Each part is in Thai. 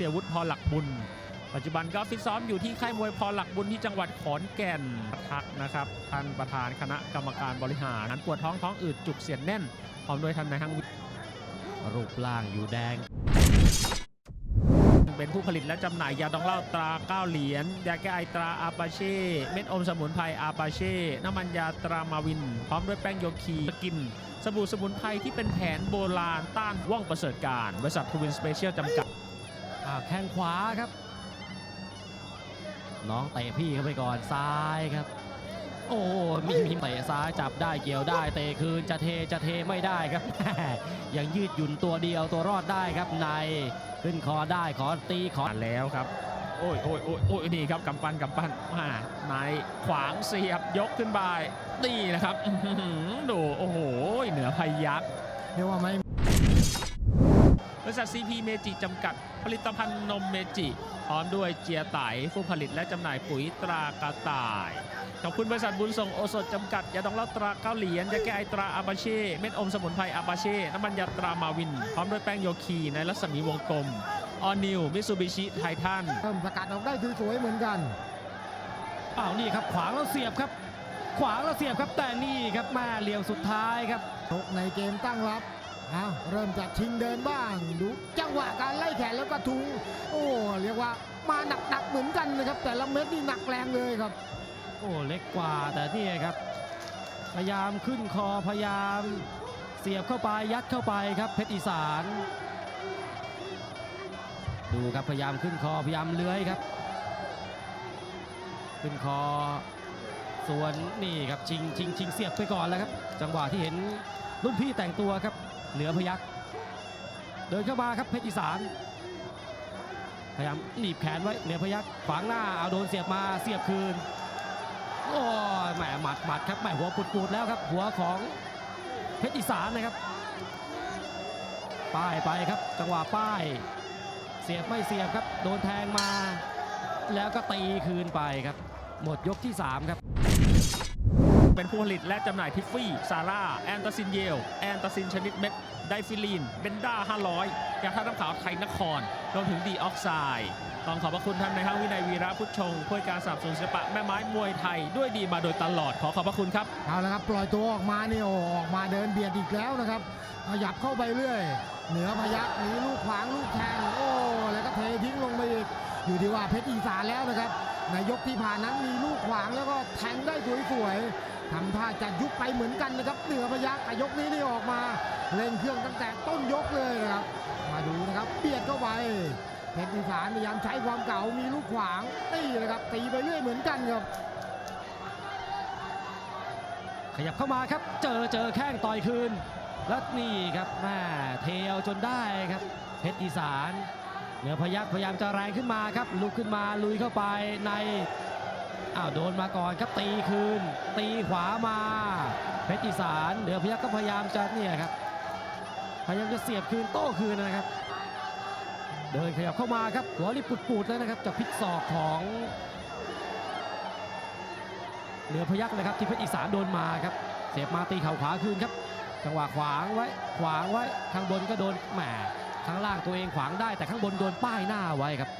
สียวุฒิพอหลักบุญ ปัจจุบันก็ฟิตซ้อมอยู่ที่ค่ายมวยพอหลักบุญที่จังหวัดขอนแก่นทักนะครับท่านประธานคณะกรรมการบริหารนั้นปวดท้องท้องอืดจุกเสียดแน่นพร้อมด้วยท่านนายห้างรูปร่างอยู่แดง เป็นผู้ผลิตและจำหน่ายยาดองเหล้าตราเก้าเหรียญยาแก้ไอตราอาปาเช่เม็ดอมสมุนไพรอาปาเช่น้ำมันยาตรามาวิน พร้อมด้วยแป้งโยคีสกินสบู่สมุนไพรที่เป็นแผนโบราณต้านว่องประเสริฐการ บริษัททวินสเปเชียลจำกัด อ่าแข้งขวาครับ น้องเตะพี่เข้าไปก่อนซ้ายครับ โอ้มีมีเตะซ้ายจับได้เกี่ยวได้เตะคืนจะเทจะเทไม่ได้ครับ ยังยืดหยุ่นตัวเดียวตัวรอดได้ครับในขึ้นคอได้ขอตีขอผ่านแล้วครับโอ้ยโอ้ยโอ้ยโอ้ยนี่ครับกำปั้นกำปั้นมานายขวางเสียบยกขึ้นไปนี่นะครับอื้อหือดูโอ้โหเหนือพยักเรียกว่าไม่บ ริษัทซีพีเมจิจำกัด ผลิตภัณฑ์นมเมจิ พร้อมด้วยเจียไตผู้ผลิตและจำหน่ายปุ๋ยตรากระต่าย ขอบคุณบริษัทบุญส่งโอสถจำกัด ยาดองเหล้าตราเก้าเหรียญยาแก้ไอตราอาบาเช่ เม็ดอมสมุนไพรอาบาเช่ น้ำมันยาตรามาวิน พร้อมด้วยแป้งโยคีในรัศมีวงกลม ออนิวมิซูบิชิไททันเริ่มสกัดออกได้สวยๆเหมือนกันอ้าวนี่ครับขวางแล้วเสียบครับ ขวางแล้วเสียบครับแต่นี่ครับมาเหลี่ยมสุดท้ายครับชกในเกมตั้งรับ อ้าวเริ่มจากชิงเดินบ้างดูจังหวะการไล่แขนแล้วก็ทุงโอ้เรียกว่ามาหนักๆเหมือนกันนะครับ แต่ละเม็ดนี่หนักแรงเลยครับ โอ้เล็กกว่าแต่นี่ครับ พยายามขึ้นคอพยายามเสียบเข้าไปยัดเข้าไปครับเพชรอีสาน ดูครับพยายามขึ้นคอพยายามเลื้อยครับ ขึ้นคอ ส่วนนี่ครับชิงชิงชิงเสียบไปก่อนแล้วครับ จังหวะที่เห็นรุ่นพี่แต่งตัวครับ เหนือพยักเดินเข้ามาครับเพชรอีสานพยายามหนีบแขนไว้เหนือพยักขวางหน้าเอาโดนเสียบมาเสียบคืนโอ้ยแหมหมัดหมัดครับแหมหัวปุดๆแล้วครับหัวของเพชรอีสานนะครับ ป้ายไปครับ จังหวะป้าย เสียบไม่เสียบครับ โดนแทงมา แล้วก็ตีคืนไปครับ หมดยกที่ 3 ครับ เป็นผู้ผลิตและจำหน่ายทิฟฟี่ ซาร่า แอนตาซินเยล แอนตาซินชนิดเม็ด ไดฟิลีน เบนด้า 500 ยาท่าน้ำขาวไทยนคร รวมถึงดีออกไซด์ต้องขอบพระคุณท่านในห้างวินัยวีระพุทธชงผู้การสนับสนุนศิลปะแม่ไม้มวยไทยด้วยดีมาโดยตลอดขอขอบพระคุณครับ เอาละครับ ปล่อยตัวออกมาเนี่โอ้อกมาเดินเบียดอีกแล้วนะครับขยับเข้าไปเรื่อย เหนือพยักมีลูกขวางลูกแทงโอ้แล้วก็เททิ้งลงไปอีกอยู่ที่ว่าเพชรอีสานแล้วนะครับในยกที่ผ่านนั้นมีลูกขวางแล้วก็แทงได้สวยๆ ทำท่าจะยุบไปเหมือนกันนะครับเหนือพยักแต่ยกนี้นี่ออกมาเร่งเครื่องตั้งแต่ต้นยกเลยนะครับ มาดูนะครับเบียดเข้าไปเพชรอีสานพยายามใช้ความเก่ามีลูกขวางตีนะครับตีไปเรื่อยเหมือนกันครับ ขยับเข้ามาครับเจอเจอแข้งต่อยคืน แล้วนี่ครับแม่เทเอาจนได้ครับ เพชรอีสานเหนือพยักพยายามจะแรงขึ้นมาครับลุกขึ้นมาลุยเข้าไปใน อ้าวโดนมาก่อนครับตีคืน ตีขวามาเพชรอีสานเหนือพยักก็พยายามจะเนี่ยครับพยายามจะเสียบคืนโต้คืนนะครับ เดินขยับเข้ามาครับหัวรีบปูดๆแล้วนะครับจากพิษศอกของเหนือพยักนะครับที่เพชรอีสานโดนมาครับเสียบมาตีเข่าขวาคืนครับ จังหวะขวางไว้ขวางไว้ข้างบนก็โดนแหมข้างล่างตัวเองขวางได้แต่ข้างบนโดนป้ายหน้าไว้ครับ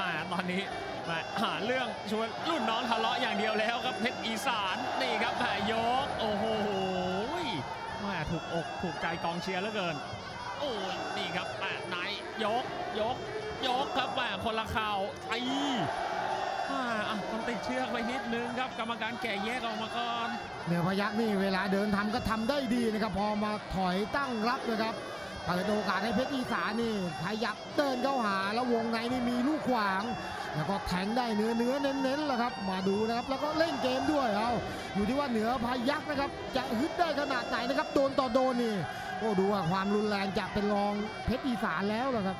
มาตอนนี้มาหาเรื่องชวนรุ่นน้องทะเลาะอย่างเดียวแล้วครับเพชรอีสานนี่ครับแผยกโอ้โหแมาถูกอกถูกใจกองเชียร์เหลือเกิน โอ้ยนี่ครับแม่ไหนยกยก ยกครับแม่คนละข่าวไอ้อ่าต้องติดเชือกไปนิดนึงครับกรรมการแก่แยกออกมาก่อนเหนือพยักนี่เวลาเดินทำก็ทำได้ดีนะครับ พอมาถอยตั้งรับนะครับ เปิดโอกาสให้เพชรอีสานนี่ขยับเดินเข้าหาแล้ววงในนี่มีลูกขวาง แล้วก็แทงได้เนื้อเนื้อเน้นๆแหละครับ มาดูนะครับ แล้วก็เล่นเกมด้วยเอาอยู่ที่ว่าเหนือพยักนะครับ จะฮึดได้ขนาดไหนนะครับโดนต่อโดนนี่โอ้ดูว่าความรุนแรงจะเป็นรองเพชรอีสานแล้วนะครับ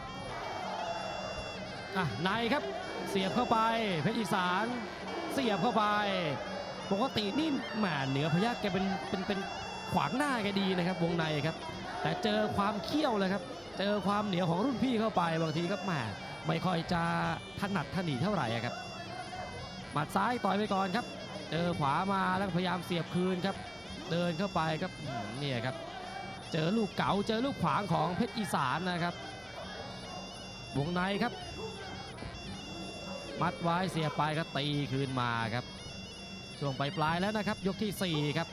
อะในครับเสียบเข้าไปเพชรอีสาน เสียบเข้าไปปกตินี่แหมเหนือพยักแกเป็นเป็นเป็นขวางหน้าแกดีนะครับ วงในครับ แต่เจอความเขี้ยวเลยครับ เจอความเหนียวของรุ่นพี่เข้าไปบางทีครับแหมไม่ค่อยจะถนัดถนีเท่าไหร่ครับ หมัดซ้ายต่อยไปก่อนครับ เจอขวามาแล้วพยายามเสียบคืนครับ เดินเข้าไปครับเนี่ยครับ เจอลูกเก๋าเจอลูกขวางของเพชรอีสานนะครับวงในครับ มัดไว้เสียไปก็ตีคืนมาครับ ช่วงปลายๆแล้วนะครับ ยกทีสี่4 ครับ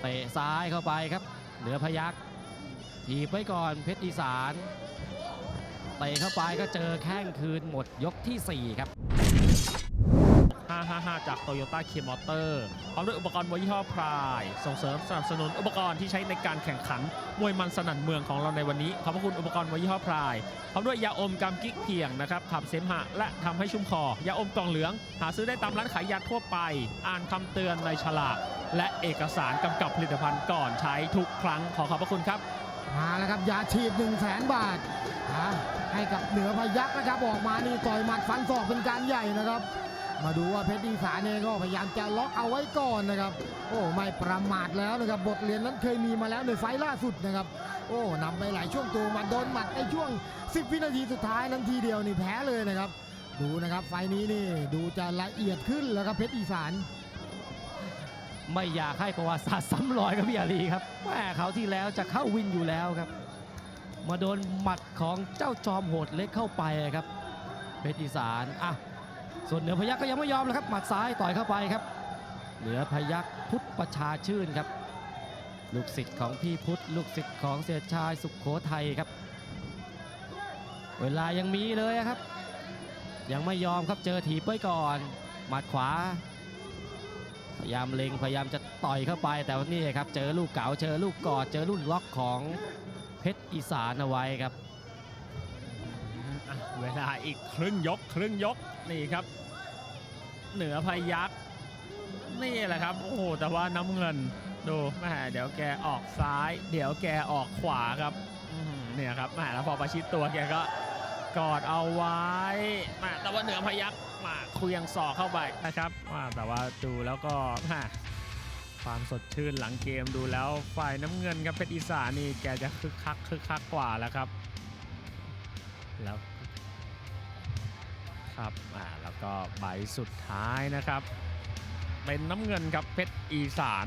เตะซ้ายเข้าไปครับ เหนือพยักถีบไว้ก่อนเพชรอีสานเตะเข้าไปก็เจอแข้งคืนหมดยกทีสี่4 ครับ 555 จากโตโยต้าเคมอเตอร์พร้อมด้วยอุปกรณ์มวยยี่ห้อพราย ส่งเสริมสนับสนุนอุปกรณ์ที่ใช้ในการแข่งขันมวยมันสนั่นเมืองของเราในวันนี้ ขอบพระคุณอุปกรณ์มวยยี่ห้อพราย พร้อมด้วยยาอมกำกิ๊กเพียงนะครับขับเสมหะและทำให้ชุ่มคอ ยาอมกล่องเหลือง หาซื้อได้ตามร้านขายยาทั่วไป อ่านคำเตือนในฉลาก และเอกสารกำกับผลิตภัณฑ์ก่อนใช้ทุกครั้ง ขอขอบพระคุณครับ มาแล้วครับยาฉีด1 0 0 0 0แสนบาทให้กับเหนือพยักนะครับออกมานี่ต่อยหมัดฟันศอกเป็นการใหญ่นะครับ มาดูว่าเพชรอีสานเองก็พยายามจะล็อกเอาไว้ก่อนนะครับ โอ้ไม่ประมาทแล้วนะครับ บทเรียนนั้นเคยมีมาแล้วในไฟล์ล่าสุดนะครับ โอ้นำไปหลายช่วงตัวมาโดนหมัดในช่วง 10 วินาทีสุดท้ายนั้นทีเดียวนี่แพ้เลยนะครับ ดูนะครับไฟนี้นี่ดูจะละเอียดขึ้นแล้วครับเพชรอีสานไม่อยากให้ประวัติศาสตร์ซ้ำรอยครับพี่อาลีครับแม่เขาที่แล้วจะเข้าวินอยู่แล้วครับ มาโดนหมัดของเจ้าจอมโหดเล็กเข้าไปครับเพชรอีสานอะ ส่วนเหนือพยักก็ยังไม่ยอมแล้วครับหมัดซ้ายต่อยเข้าไปครับ เหนือพยักพุทธประชาชื่นครับ ลูกศิษย์ของพี่พุทธลูกศิษย์ของเสียชายสุขโขทัยครับ เวลายังมีเลยครับ ยังไม่ยอมครับเจอถีบไว้ก่อน หมัดขวา พยายามเล็งพยายามจะต่อยเข้าไปแต่ว่านี่ครับเจอลูกเก๋าเจอลูกกอดเจอลูกล็อกของเพชรอีสานเอาไว้ครับ เวลาอีกครึ่งยกครึ่งยกนี่ครับ เหนือพยักนี่แหละครับ โอ้โห แต่ว่าน้ำเงินดูแม่เดี๋ยวแกออกซ้าย เดี๋ยวแกออกขวาครับเนี่ยครับแม่แล้วพอประชิดตัวแกก็กอดเอาไว้แม่แต่ว่าเหนือพยักมาคุยยังศอกเข้าไปนะครับว่าแต่ว่าดูแล้วก็แม่ความสดชื่นหลังเกมดูแล้วฝ่ายน้ำเงินครับเพชรอีสานนี่แกจะคึกคักคึกคักกว่าแล้วครับ แล้ว ครับอ่าแล้วก็ใบสุดท้ายนะครับ เป็นน้ำเงินครับเพชรอีสาน